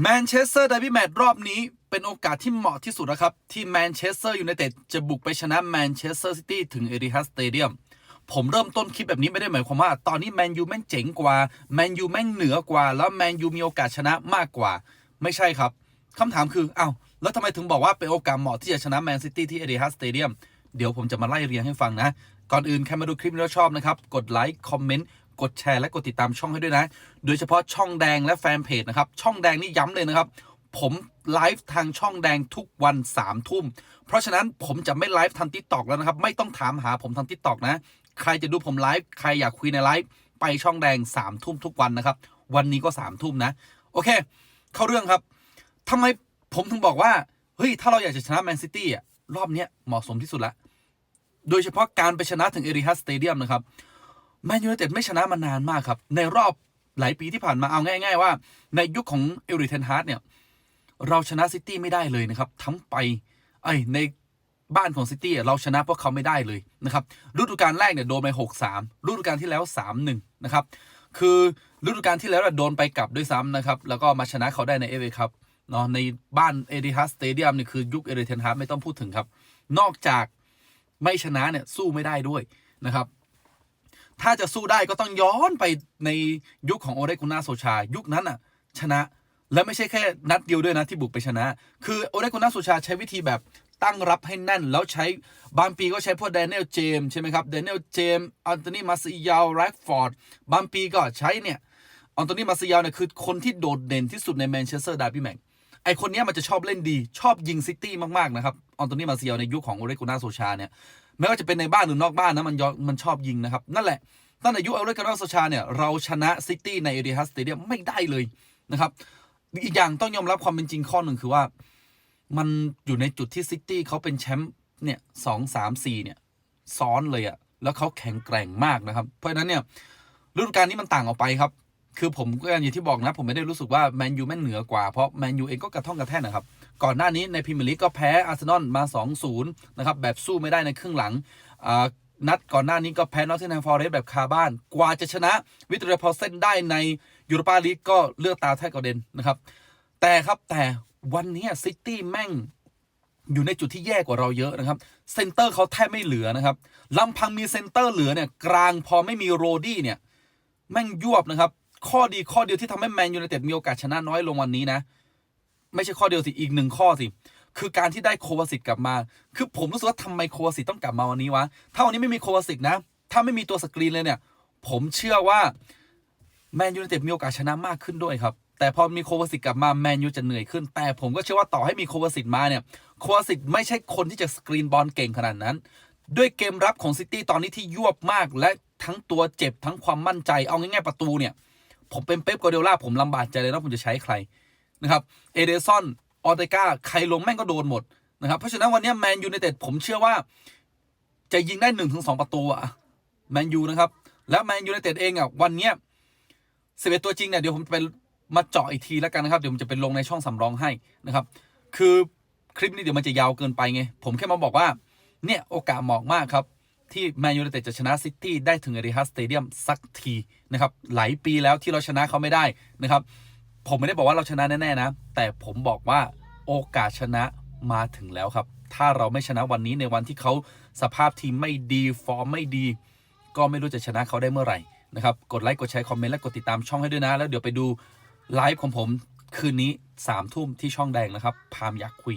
แมนเชสเตอร์ดร์บี้แมตช์รอบนี้เป็นโอกาสที่เหมาะที่สุดนะครับ ที่แมนเชสเตอร์ยูไนเต็ดจะบุกไปชนะแมนเชสเตอร์ซิตี้ถึงเอริฮัสสเตเดียมผมเริ่มต้นคลิปแบบนี้ไม่ได้หมายความว่า ตอนนี้แมนยูแม่งเจ๋งกว่าแมนยูแม่งเหนือกว่า แล้วแมนยูมีโอกาสชนะมากกว่า ไม่ใช่ครับคำถามคืออ้าวแล้วทำไมถึงบอกว่าเป็นโอกาสเหมาะที่จะชนะแมนซิตี้ที่เอริฮัสสเตเดียมเดี๋ยวผมจะมาไล่เรียงให้ฟังนะ ก่อนอื่นใครมาดูคลิปนี้แล้วชอบนะครับ กดไลค์คอมเมนต์ กดแชร์และกดติดตามช่องให้ด้วยนะ โดยเฉพาะช่องแดงและแฟนเพจนะครับ ช่องแดงนี่ย้ำเลยนะครับ ผมไลฟ์ทางช่องแดงทุกวัน3ามทุ่ม เพราะฉะนั้นผมจะไม่ไลฟ์ทางทิกตอกแล้วนะครับ ไม่ต้องถามหาผมทางทิกตอกนะ ใครจะดูผมไลฟ์ ใครอยากคุยในไลฟ์ ไปช่องแดง3ามทุ่มทุกวันนะครับ วันนี้ก็3ามทุ่มนะ โอเค เข้าเรื่องครับทำไมผมถึงบอกว่า เฮ้ย ถ้าเราอยากจะชนะแมนซิตี้อะ รอบเนี้ยเหมาะสมที่สุดละ โดยเฉพาะการไปชนะถึงเอริฮัสสเตเดียมนะครับ แมนยูไนเต็ดไม่ชนะมานานมากครับ ในรอบหลายปีที่ผ่านมาเอาง่าย ๆ ว่า ในยุคของเอริเทนฮาร์ดเนี่ย เราชนะซิตี้ไม่ได้เลยนะครับ ทั้งไปไอในบ้านของซิตี้เราชนะพวกเขาไม่ได้เลยนะครับฤดูกาลแรกเนี่ยโดนไปหกสามฤดูกาลที่แล้วสามหนึ่งนะครับ คือฤดูกาลที่แล้วเนี่ยโดนไปกลับด้วยซ้ำนะครับ แล้วก็มาชนะเขาได้ในเอเวครับเนาะในบ้านเอริฮัสสเตเดียมเนี่ยคือยุคเอริเทนฮาร์ดไม่ต้องพูดถึงครับ นอกจากไม่ชนะเนี่ยสู้ไม่ได้ด้วยนะครับ ถ้าจะสู้ได้ก็ต้องย้อนไปในยุคของโอเรกุน่าโซชา ยุคนั้นอะ ชนะ และไม่ใช่แค่นัดเดียวด้วยนะที่บุกไปชนะ คือโอเรกุน่าโซชาใช้วิธีแบบตั้งรับให้แน่น แล้วใช้บางปีก็ใช้พวกแดเนียลเจมใช่ไหมครับแดเนียลเจมอันโตนีมาซิยาลแร็กฟอร์ดบางปีก็ใช้เนี่ยอันโตนีมาซิยาลเนี่ยคือคนที่โดดเด่นที่สุดในแมนเชสเตอร์ดาร์บี้แมตช์ไอคนนี้มันจะชอบเล่นดีชอบยิงซิตี้มาก ๆ นะครับอันโตนีมาซิยาลในยุคของโอเรกุน่าโซชาเนี่ย ไม่ว่าจะเป็นในบ้านหรือนอกบ้านนะมันยอมันชอบยิงนะครับนั่นแหละตั้งแต่ยุคเอเรกาโนโซชาเนี่ยเราชนะซิตี้ในเอเดีฮัสสเตเดียมไม่ได้เลยนะครับอีกอย่างต้องยอมรับความเป็นจริงข้อหนึ่งคือว่า มันอยู่ในจุดที่ซิตี้เขาเป็นแชมป์เนี่ยสองสามสี่เนี่ยซ้อนเลยอะแล้วเขาแข็งแกร่งมากนะครับ เพราะฉะนั้นเนี่ยฤดูกาลนี้มันต่างออกไปครับ คือผมก็อย่างที่บอกนะ ผมไม่ได้รู้สึกว่าแมนยูแม่งเหนือกว่า เพราะแมนยูเองก็กระท่องกระแท่นนะครับ ก่อนหน้านี้ในพรีเมียร์ลีกก็แพ้อาร์เซนอลมา2-0นะครับแบบสู้ไม่ได้ในครึ่งหลังนัดก่อนหน้านี้ก็แพ้นอตติงแฮมฟอร์เรสแบบคาบ้าน กว่าจะชนะวิตเรียพอลเซนได้ในยูโรปาลีกก็เลือกตาแทบกระเด็นนะครับ แต่ครับแต่วันนี้ซิตี้แม่งอยู่ในจุดที่แย่กว่าเราเยอะนะครับ เซนเตอร์เขาแทบไม่เหลือนะครับลำพังมีเซนเตอร์เหลือเนี่ย กลางพอไม่มีโรดี้เนี่ย แม่งยวบนะครับ ข้อดีข้อเดียวที่ทำให้แมนยูไนเต็ดมีโอกาสชนะน้อยลงวันนี้นะ ไม่ใช่ข้อเดียวสิอีกหนึ่งข้อสิ คือการที่ได้โควาสิตกลับมา คือผมรู้สึกว่าทำไมโควาสิตต้องกลับมาวันนี้วะ ถ้าวันนี้ไม่มีโควาสิตนะ ถ้าไม่มีตัวสกรีนเลยเนี่ย ผมเชื่อว่าแมนยูไนเต็ดมีโอกาสชนะมากขึ้นด้วยครับ แต่พอมีโควาสิตกลับมาแมนยูจะเหนื่อยขึ้น แต่ผมก็เชื่อว่าต่อให้มีโควาสิตมาเนี่ยโควาสิตไม่ใช่คนที่จะสกรีนบอลเก่งขนาดนั้น ด้วยเกมรับของซิตี้ตอนนี้ที่ยวบมากและทั้งตัวเจ็บทั้งความมั่นใจเอาง่ายๆประตูเนี่ย ผมเป็นเป๊ปกวาร์ดิโอลาผมลำบากใจเลยนะผมจะใช้ใครนะครับเอเดซอนออเตกาใครลงแม่งก็โดนหมดนะครับเพราะฉะนั้นวันนี้แมนยูไนเต็ดผมเชื่อว่า จะยิงได้หนึ่งถึงสองประตูอะแมนยูนะครับ แล้วแมนยูไนเต็ดเองอะวันเนี้ยสิบเอ็ดตัวจริงเนี่ยเดี๋ยวผมจะไปมาเจาะอีกทีแล้วกันนะครับ เดี๋ยวผมจะไปลงในช่องสำรองให้นะครับ คือคลิปนี้เดี๋ยวมันจะยาวเกินไปไง ผมแค่มาบอกว่า เนี่ยโอกาสเหมาะมากครับ ที่แมนยูไนเต็ดจะชนะซิตี้ได้ถึงเอริฮัสสเตเดียมสักทีนะครับหลายปีแล้วที่เราชนะเขาไม่ได้นะครับผมไม่ได้บอกว่าเราชนะแน่ๆนะ แต่ผมบอกว่าโอกาสชนะมาถึงแล้วครับ ถ้าเราไม่ชนะวันนี้ในวันที่เขาสภาพทีมไม่ดีฟอร์มไม่ดี ก็ไม่รู้จะชนะเขาได้เมื่อไหร่นะครับกดไลค์กดแชร์คอมเมนต์และกดติดตามช่องให้ด้วยนะ แล้วเดี๋ยวไปดูไลฟ์ของผมคืนนี้3ามทุ่มที่ช่องแดงนะครับ พามยากคุย